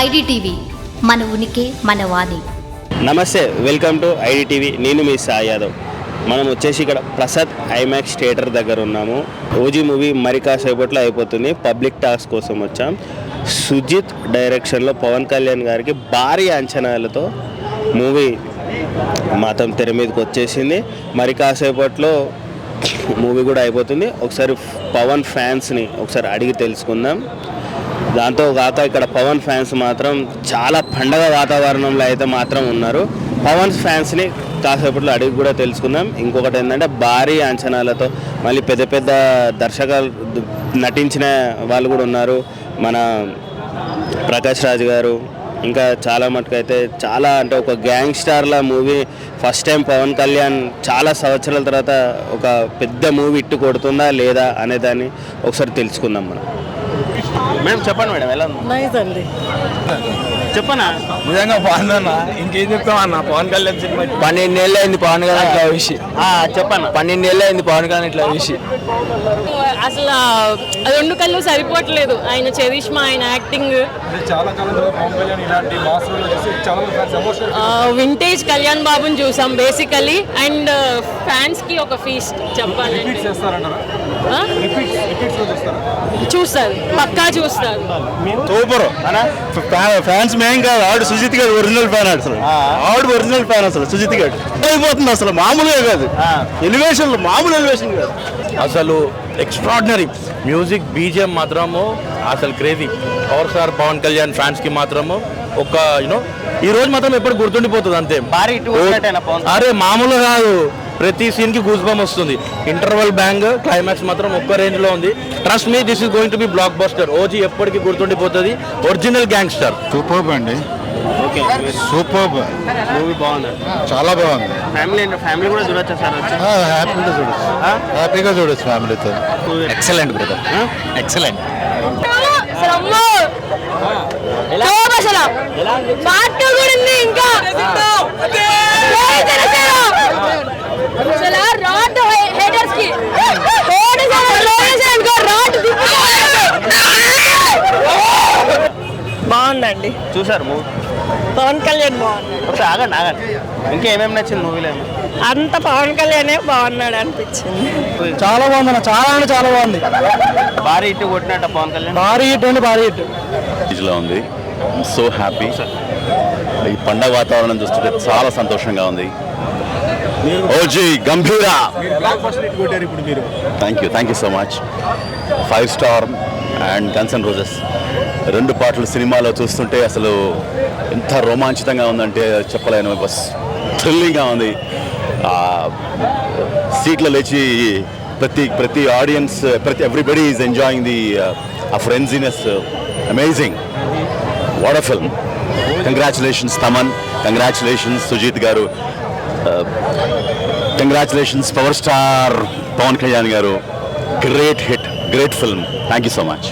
IDTV మన ఉనికి మన వాణి. నమస్తే వెల్కమ్ టు ఐడిటీవీ. నేను మీ సాయి యాదవ్. మనం వచ్చేసి ఇక్కడ ప్రసాద్ ఐమాక్స్ థియేటర్ దగ్గర ఉన్నాము. ఓజీ మూవీ మరి కాసేపట్లో అయిపోతుంది. పబ్లిక్ టాక్స్ కోసం వచ్చాం. సుజిత్ డైరెక్షన్లో పవన్ కళ్యాణ్ గారికి భారీ అంచనాలతో మూవీ మాతం తెర మీదకి వచ్చేసింది. మరి కాసేపట్లో మూవీ కూడా అయిపోతుంది. ఒకసారి పవన్ ఫ్యాన్స్ని ఒకసారి అడిగి తెలుసుకుందాం. దాంతోగాక ఇక్కడ పవన్ ఫ్యాన్స్ మాత్రం చాలా పండగ వాతావరణంలో అయితే మాత్రం ఉన్నారు. పవన్ ఫ్యాన్స్ని కాసేపట్లో అడిగి కూడా తెలుసుకుందాం. ఇంకొకటి ఏంటంటే భారీ అంచనాలతో మళ్ళీ పెద్ద పెద్ద దర్శకాలు నటించిన వాళ్ళు కూడా ఉన్నారు. మన ప్రకాష్ రాజ్ గారు ఇంకా చాలా మటుకు అయితే చాలా అంటే ఒక గ్యాంగ్ స్టార్ల movie first time Pawan Kalyan చాలా సంవత్సరాల తర్వాత ఒక పెద్ద మూవీ ఇట్టు కొడుతుందా లేదా అనేదాన్ని ఒకసారి తెలుసుకుందాం మనం. మేడం చెప్పండి మేడం ఎలా ఉంది? నైస్ అండి. చెప్పనా? నిజంగా బాగుందన్న ఇంకేం చెప్తాం అన్న? పవన్ కళ్యాణ్ సినిమా పన్నెండేళ్ళు అయింది పవన్ కళ్యాణ్ ఇట్లా చూసి. చెప్పన్నా పన్నెండేళ్ళు అయింది పవన్ కళ్యాణ్ ఇట్లా చూసి. అసలు రెండు కళ్ళు సరిపోవట్లేదు. ఆయన చరిష్మా ఆయన యాక్టింగ్. చాలా కాలం తర్వాత పవన్ కళ్యాణ్ ఇలాంటి మాస్ రోల్ చేసి చాలా మంది ఫ్యాన్స్ ఎమోషనల్ వింటేజ్ కళ్యాణ్ బాబుని చూసాం బేసికలీ అండ్ ఫ్యాన్స్కి ఒక ఫీస్ట్ చెప్పాలి చూస్తారా? చూస్తారు. పక్కా చూస్తారు. సూపర్. ఫ్యాన్స్ మేం కాదు. ఆవిడ సుజిత్ గారు ఒరిజినల్ ఫ్యాన్ అసలు. ఆవిడ ఒరిజినల్ ఫ్యాన్ అసలు సుజిత్ గారు అయిపోతుంది అసలు మామూలుగా కాదు. ఎలివేషన్ మామూలు ఎలివేషన్ కాదు. అసలు ఎక్స్ట్రాడినరీ మ్యూజిక్ బీజిఎం మాత్రము అసలు crazy power star Pawan Kalyan ఫ్యాన్స్కి మాత్రము ఒక యూనో ఈ రోజు మాత్రం ఎప్పుడు గుర్తుండిపోతుంది అంతే. అరే మామూలు కాదు. ప్రతి సీన్కి గూస్ బమ్ వస్తుంది. ఇంటర్వల్ బ్యాంగ్ క్లైమాక్స్ మాత్రం ఒక్క రేంజ్లో ఉంది. Trust me this is going to be blockbuster OG ఎప్పటికీ గుర్తుండిపోతుంది. ఒరిజినల్ గ్యాంగ్స్టర్ సూపర్బ్ అండి. ఓకే సూపర్బ్ మూవీ బాగుంది. చాలా బాగుంది. ఫ్యామిలీ ఫ్యామిలీ కూడా చూడొచ్చా సార్ హ్యాపీగా చూడొచ్చు. హ్యాపీగా చూడొచ్చు ఫ్యామిలీతో ఎక్సలెంట్ బ్రదర్ ఎక్సలెంట్ పార్ట్ కూడా ఉంది ఇంకా అసలు రాడ్ హేటర్స్కి బాగుందండి చూసారు మూవీ? పవన్ కళ్యాణ్ ఒకసారి ఆగండి ఆగండి. ఇంకా ఏమేమి నచ్చింది మూవీలో అంత పవన్ కళ్యాణే బాగున్నాడు అనిపించింది. చాలా బాగుంది అన్న చాలా అంటే చాలా బాగుంది. భారీ ఇటు కొట్టినట్ట పవన్ కళ్యాణ్. భారీ హిట్ అండి భారీ హిట్. లో ఉంది. సో హ్యాపీ ఈ పండగ వాతావరణం చూస్తుంటే చాలా సంతోషంగా ఉంది. OG Gambheera. Thank you thank you so much five star and Guns and Roses రెండు పాటలు సినిమాలో చూస్తుంటే అసలు ఎంత రోమాంచితంగా ఉందంటే చెప్పలేను. బస్ థ్రిల్లింగ్గా ఉంది. సీట్లో లేచి ప్రతి ప్రతి ఆడియన్స్ ప్రతి everybody is enjoying the uh frenziness amazing. What a film. Congratulations Thaman. Congratulations Sujeeth garu. Congratulations power star Pawan Kalyan garu. Great hit great film. Thank you so much.